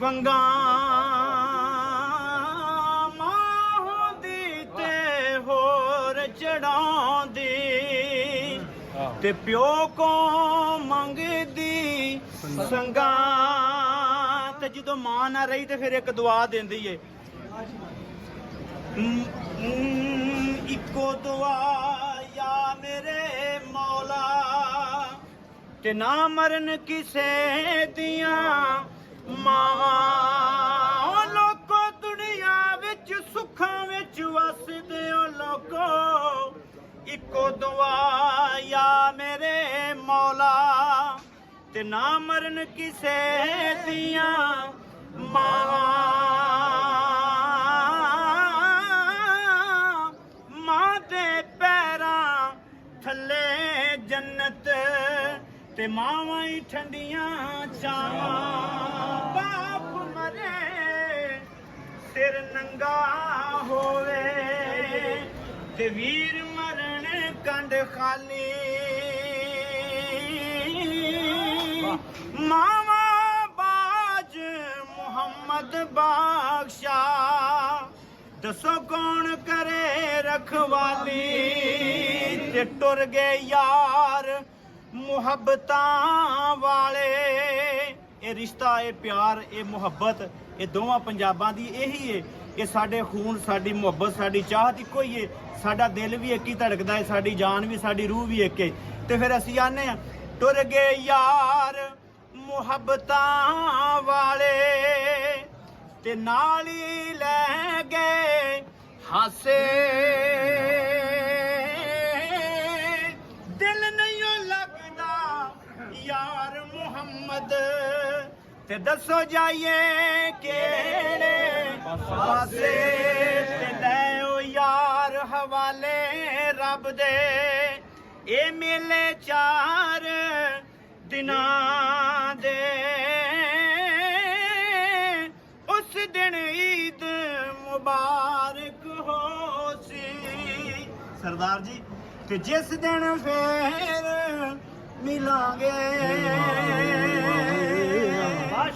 ਵੰਗਾ ਮਾਹਦੀ ਤੇ ਹੋਰ ਚੜਾਉਂਦੀ ਤੇ ਪਿਓ ਕੋ ਮੰਗਦੀ ਸੰਗਾ ਤੇ ਜਦੋਂ ਮਾਂ ਨਾ ਰਹੀ ਤੇ ਫਿਰ ਇੱਕ ਦੁਆ ਦਿੰਦੀ ਏ ਇੱਕੋ ਦੁਆ ਯਾ ਮੇਰੇ ਮੌਲਾ ਤੇ ਨਾ ਮਰਨ ਕਿਸੇ ਦੀਆਂ ਮਾਂ ਇੱਕੋ ਦੁਆ, ਯਾ ਮੇਰੇ ਮੌਲਾ, ਤੇ ਨਾ ਮਰਨ ਕਿਸੇ ਦੀਆਂ ਮਾਂ ਮਾਂ ਦੇ ਪੈਰਾਂ ਥੱਲੇ ਜੰਨਤ, ਤੇ ਮਾਵਾਂ ਹੀ ਠੰਡੀਆਂ ਚਾਵਾਂ ਬਾਪ ਮਰੇ, ਸਿਰ ਨੰਗਾ ਹੋਵੇ, ਤੇ ਵੀਰ ਕੰਡ ਖਾਲੀ। ਮਾਵਾ ਬਾਜ ਮੁਹੰਮਦ ਬਾਖਸ਼ਾ ਦੱਸੋ ਕੌਣ ਕਰੇ ਰਖਵਾਲੀ? ਤੇ ਟੁਰ ਗਏ ਯਾਰ ਮੁਹੱਬਤਾਂ ਵਾਲੇ। ਇਹ ਰਿਸ਼ਤਾ ਇਹ ਪਿਆਰ ਇਹ ਮੁਹੱਬਤ ਇਹ ਦੋਵਾਂ ਪੰਜਾਬਾਂ ਦੀ ਇਹੀ ਏ। ਇਹ ਸਾਡੇ ਖੂਨ, ਸਾਡੀ ਮੁਹੱਬਤ, ਸਾਡੀ ਚਾਹਤ ਇੱਕੋ ਹੀ ਏ। ਸਾਡਾ ਦਿਲ ਵੀ ਇੱਕ ਹੀ ਧੜਕਦਾ ਏ, ਸਾਡੀ ਜਾਨ ਵੀ, ਸਾਡੀ ਰੂਹ ਵੀ ਇੱਕ ਏ। ਤੇ ਫਿਰ ਅਸੀਂ ਆਨੇ ਆ, ਟੁਰ ਗਏ ਯਾਰ ਮੁਹੱਬਤਾਂ ਵਾਲੇ, ਤੇ ਨਾਲ ਹੀ ਲੈ ਗਏ ਹਾਸੇ। ਦਿਲ ਨਹੀਂ ਓ ਲੱਗਦਾ ਯਾਰ ਮੁਹੰਮਦ, ਤੇ ਦੱਸੋ ਜਾਈਏ ਕਿਹੜੇ ਪਾਸੇ ਤੇ ਲੈ ਓ ਯਾਰ ਹਵਾਲੇ ਰੱਬ ਦੇ। ਇਹ ਮੇਲੇ ਚਾਰ ਦਿਨਾਂ ਦੇ। ਉਸ ਦਿਨ ਈਦ ਮੁਬਾਰਕ ਹੋ ਸੀ। ਸਰਦਾਰ ਜੀ, ਤੇ ਜਿਸ ਦਿਨ ਫੇਰ ਮਿਲਾਂਗੇ। ਆ